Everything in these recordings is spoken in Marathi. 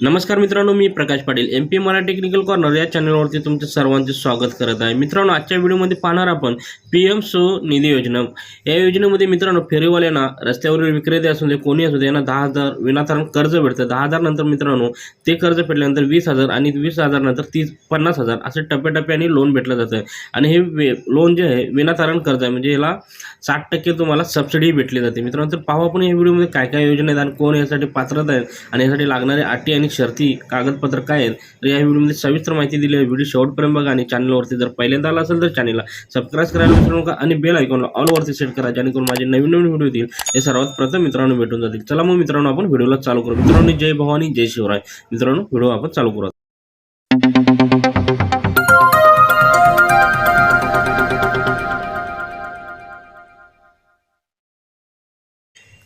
नमस्कार मित्रांनो मी Prakash Patil M P Marathi technical corner या चॅनलवरती तुमचं सर्वांचे स्वागत करत आहे. मित्रांनो आजच्या व्हिडिओमध्ये पाहणार आपण पी एम सो निधी योजना. या योजनेमध्ये मित्रांनो फेरीवाल्यांना रस्त्यावरील विक्रेते असू दे कोणी असू दे यांना दहा हजार विनातारण कर्ज भेटतं. दहा हजार नंतर मित्रांनो ते कर्ज फेडल्यानंतर वीस हजार आणि वीस हजार नंतर तीस पन्नास हजार असे टप्प्याटप्प्याने लोन भेटलं जातं. आणि हे वे लोन जे आहे विनातारण कर्ज आहे म्हणजे याला साठ टक्के तुम्हाला सबसिडी भेटली जाते. मित्रांनो तर पाहू आपण या व्हिडिओमध्ये काय काय योजना आहेत आणि कोण यासाठी पात्रता आहेत आणि यासाठी लागणारे अटी आणि शर्ती कागदपत्र काय आहेत? तर या व्हिडिओमध्ये सविस्तर माहिती दिली आहे व्हिडिओ शेवटपर्यंत बघा आणि चॅनलवरती जर पहिल्यांदा आला असेल तर चॅनलला सबस्क्राईब करायला विसरू नका आणि बेल आयकॉनला ऑलवरती सेट करा जेणेकरून माझे नवीन नवीन व्हिडिओ येतील. हे सर्वात प्रथम मित्रांनो भेटून जातील. चला मग मित्रांनो आपण व्हिडिओला चालू करू. मित्रांनो जय भवानी जय शिवराय. मित्रांनो व्हिडिओ आपण चालू करू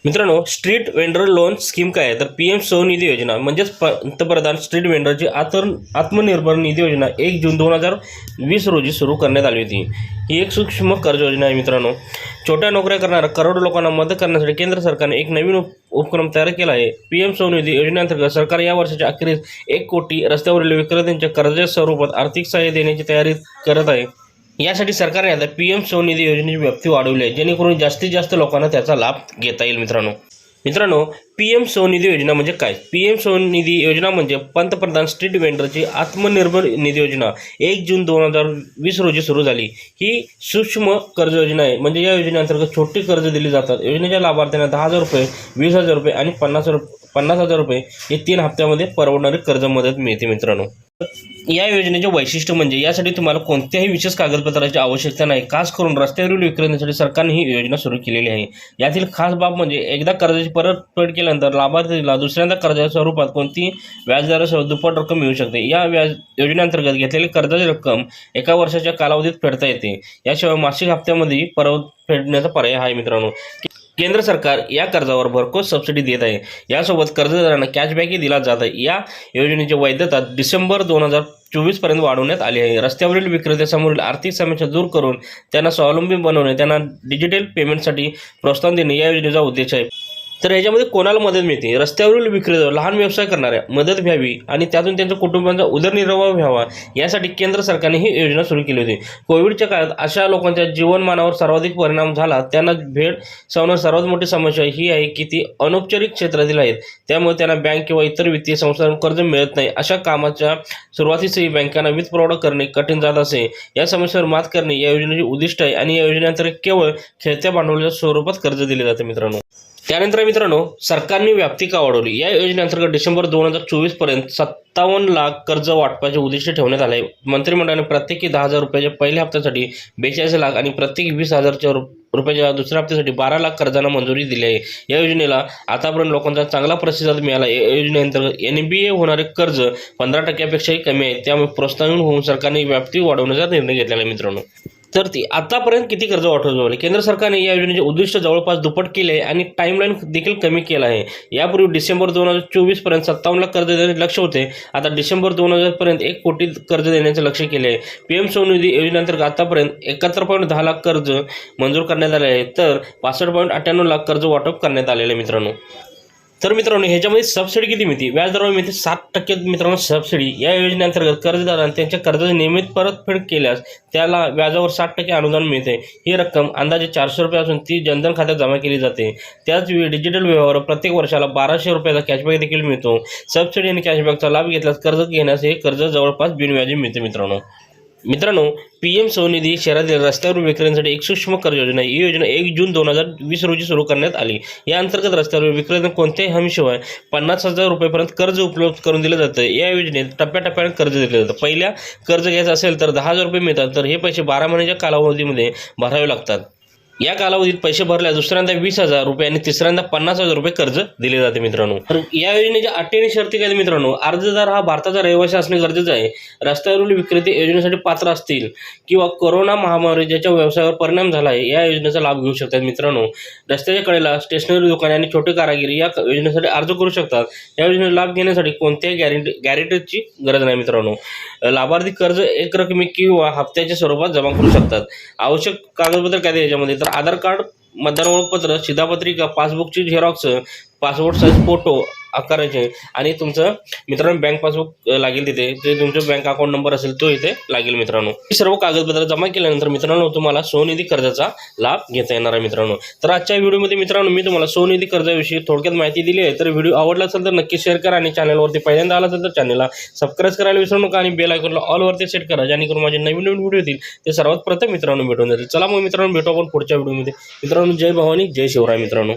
मित्रांनो स्ट्रीट वेंडर लोन स्कीम काय आहे? तर पी एम स्वनिधी योजना म्हणजेच पंतप्रधान स्ट्रीट वेंडरची आतर आत्मनिर्भर निधी योजना एक जून दोन हजार वीस रोजी सुरू करण्यात आली होती. ही एक सूक्ष्म कर्ज योजना आहे मित्रांनो. छोट्या नोकऱ्या करणाऱ्या करोडो लोकांना मदत करण्यासाठी केंद्र सरकारने एक नवीन उपक्रम तयार केला आहे. पी एम स्वनिधी योजनेअंतर्गत सरकार या वर्षाच्या अखेरीस एक कोटी रस्त्यावरील विक्रेत्यांच्या कर्जाच्या स्वरूपात आर्थिक सहाय्य देण्याची तयारी करत आहे. यासाठी सरकारने आता पी एम स्वनिधी योजनेची व्याप्ती वाढवली आहे जेणेकरून जास्तीत जास्त लोकांना त्याचा लाभ घेता येईल मित्रांनो. मित्रांनो पी एम स्वनिधी योजना म्हणजे काय? पी एम स्वनिधी योजना म्हणजे पंतप्रधान स्ट्रीट वेंडरची आत्मनिर्भर निधी योजना. एक जून दोन हजार वीस रोजी सुरू झाली. ही सूक्ष्म कर्ज योजना आहे. म्हणजे या योजनेअंतर्गत छोटी कर्ज दिली जातात. योजनेच्या लाभार्थ्यांना दहा हजार रुपये वीस हजार रुपये आणि पन्नास रुप पन्नास हजार रुपये हे तीन हप्त्यामध्ये परवडणारी कर्ज मदत मिळते मित्रांनो. या योजनेचे वैशिष्ट्य म्हणजे यासाठी तुम्हाला कोणत्याही विशेष कागदपत्राची आवश्यकता नाही. खास करून रस्त्यावरील विक्रेत्यांसाठी सरकारने ही योजना सुरू केलेली आहे. यातील खास बाब म्हणजे एकदा कर्जाची परतफेड केल्यानंतर लाभार्थीला दुसऱ्यांदा कर्जाच्या स्वरूपात कोणती व्याजदरासह दुप्पट रक्कम मिळू शकते? या व्याज योजनेअंतर्गत घेतलेली कर्जाची रक्कम एका वर्षाच्या कालावधीत फेडता येते. याशिवाय मासिक हप्त्यामध्ये परत फेडण्याचा पर्याय आहे मित्रांनो. केंद्र सरकार या कर्जावर भरघोस सबसिडी देत आहे. यासोबत कर्जदारांना कॅशबॅकही दिला जात आहे. या योजनेची वैधता डिसेंबर दोन हजार चोवीसपर्यंत वाढवण्यात आली आहे. रस्त्यावरील विक्रेत्यासमोरील आर्थिक समस्या दूर करून त्यांना स्वावलंबी बनवणे त्यांना डिजिटल पेमेंटसाठी प्रोत्साहन देणे या योजनेचा उद्देश आहे. तर याच्यामध्ये कोणाला मदत मिळते? रस्त्यावरील विक्रेते लहान व्यवसाय करणाऱ्या मदत घ्यावी आणि त्यातून त्यांच्या कुटुंबांचा उदरनिर्वाह व्हावा यासाठी केंद्र सरकारने ही योजना सुरू केली होती. कोविडच्या काळात अशा लोकांच्या जीवनमानावर सर्वाधिक परिणाम झाला. त्यांना भेट सावणं सर्वात मोठी समस्या ही आहे की ती अनौपचारिक क्षेत्रातील आहेत. त्यामुळे त्यांना बँक किंवा इतर वित्तीय संस्थांकडून कर्ज मिळत नाही. अशा कामाच्या सुरुवातीसही बँकांना वित्तपुरवठा करणे कठीण जात असे. या समस्येवर मात करणे या योजनेचे उद्दिष्ट आहे आणि या योजनेअंतर्गत केवळ खेळत्या भांडवलाच्या स्वरूपात कर्ज दिले जाते मित्रांनो. त्यानंतर मित्रांनो सरकारने व्याप्ती का वाढवली? या योजनेअंतर्गत डिसेंबर दोन हजार चोवीसपर्यंत सत्तावन्न लाख कर्ज वाटपाचे उद्दिष्ट ठेवण्यात आले. मंत्रिमंडळाने प्रत्येकी दहा हजार रुपयाच्या पहिल्या हप्त्यासाठी बेचाळीस लाख आणि प्रत्येकी वीस हजारच्या रु- रुपयाच्या दुसऱ्या हप्त्यासाठी बारा लाख कर्जांना मंजुरी दिली आहे. या योजनेला आतापर्यंत लोकांचा चांगला प्रतिसाद मिळाला. या योजनेअंतर्गत एन बी ए होणारे कर्ज पंधरा टक्क्यापेक्षाही कमी आहे. त्यामुळे प्रोत्साहन होऊन सरकारने व्याप्ती वाढवण्याचा निर्णय घेतलेला आहे मित्रांनो. तर ती आतापर्यंत किती कर्ज वाटवले केंद्र सरकारने या योजनेचे उद्दिष्ट जवळपास दुप्पट केले आहे आणि टाईमलाईन देखील कमी केला आहे. यापूर्वी डिसेंबर दोन हजार चोवीसपर्यंत सत्तावन्न लाख कर्ज देण्याचे लक्ष होते. आता डिसेंबर दोन हजारपर्यंत एक कोटी कर्ज देण्याचे लक्ष केले आहे. पी एम स्वनिधी योजनेअंतर्गत आतापर्यंत एकाहत्तर पॉईंट दहा लाख कर्ज मंजूर करण्यात आले आहे. तर पासष्ट पॉईंट अठ्ठ्याण्णव लाख कर्ज वाटप करण्यात आलेले आहे मित्रांनो. तर मित्रांनो ह्याच्यामध्ये सबसिडी किती मिळते? व्याजदरावर मिळते सात टक्के. मित्रांनो सबसिडी या योजनेअंतर्गत कर्जदारांना त्यांच्या कर्जाची नियमित परतफेड केल्यास त्याला व्याजावर साठ टक्के अनुदान मिळते. ही रक्कम अंदाजे चारशे रुपये असून ती जनधन खात्यात जमा केली जाते. त्याचवेळी डिजिटल व्यवहार प्रत्येक वर्षाला बाराशे रुपयाचा कॅशबॅक देखील मिळतो. सबसिडी आणि कॅशबॅकचा लाभ घेतल्यास कर्ज घेण्यास हे कर्ज जवळपास बिनव्याजी मिळते मित्रांनो. मित्रांनो पी एम स्वनिधी शहरातील रस्त्यावरील विक्रेत्यांसाठी एक सूक्ष्म कर्ज योजना ही योजना एक जून दोन हजार वीस रोजी सुरू करण्यात आली. या अंतर्गत रस्त्यावर विक्रेत्यांना कोणत्याही हमीशिवाय पन्नास हजार रुपयेपर्यंत कर्ज उपलब्ध करून दिलं जातं. या योजनेत टप्प्याटप्प्याने कर्ज दिलं जातं. पहिल्या कर्ज घ्यायचं असेल तर दहा हजार रुपये मिळतात तर हे पैसे बारा महिन्याच्या कालावधीमध्ये भरावे लागतात. या कालावधीत पैसे भरल्यास दुसऱ्यांदा वीस हजार रुपये आणि तिसऱ्यांदा पन्नास हजार रुपये कर्ज दिले जाते मित्रांनो. तर या योजनेच्या अटी आणि शर्ती काय मित्रांनो? अर्जदार हा भारताचा रहिवासी असणे गरजेचं आहे. रस्त्यावरील विक्रेते योजनेसाठी पात्र असतील किंवा कोरोना महामारी ज्याच्या व्यवसायावर परिणाम झाला आहे या योजनेचा लाभ घेऊ शकतात मित्रांनो. रस्त्याच्या कडेला स्टेशनरी दुकाने आणि छोटे कारागिरी या योजनेसाठी अर्ज करू शकतात. या योजनेचा लाभ घेण्यासाठी कोणत्याही गॅरंटी गॅरेंटरची गरज नाही मित्रांनो. लाभार्थी कर्ज एक रकमी किंवा हप्त्याच्या स्वरूपात जमा करू शकतात. आवश्यक कागदपत्र काय याच्यामध्ये? तर आधार कार्ड मतदार ओळखपत्र शिधापत्रिका पासबुकची झेरॉक्स पासपोर्ट साईज फोटो आकाराचे आणि तुमचं मित्रांनो बँक पासबुक लागेल तिथे. जे तुमचं बँक अकाउंट नंबर असेल तो इथे लागेल मित्रांनो. सर्व कागदपत्र जमा केल्यानंतर मित्रांनो तुम्हाला स्वनिधी कर्जाचा लाभ घेता येणार आहे मित्रांनो. तर आजच्या व्हिडिओमध्ये मित्रांनो मी तुम्हाला स्वनिधी कर्जाविषयी थोडक्यात माहिती दिली आहे. तर व्हिडिओ आवडला असेल तर नक्की शेअर करा आणि चॅनलवरती पहिल्यांदा आला असेल तर चॅनलला सबस्क्राईब करायला विसरू नका आणि बेल आयकॉनला ऑलवरती सेट करा जेणेकरून माझे नवीन नवीन व्हिडिओ येतील. ते सर्वात प्रथम मित्रांनो भेटून जातील. चला मग मित्रांनो भेटू आपण पुढच्या व्हिडिओमध्ये मित्रांनो जय भवानी जय शिवराय मित्रांनो.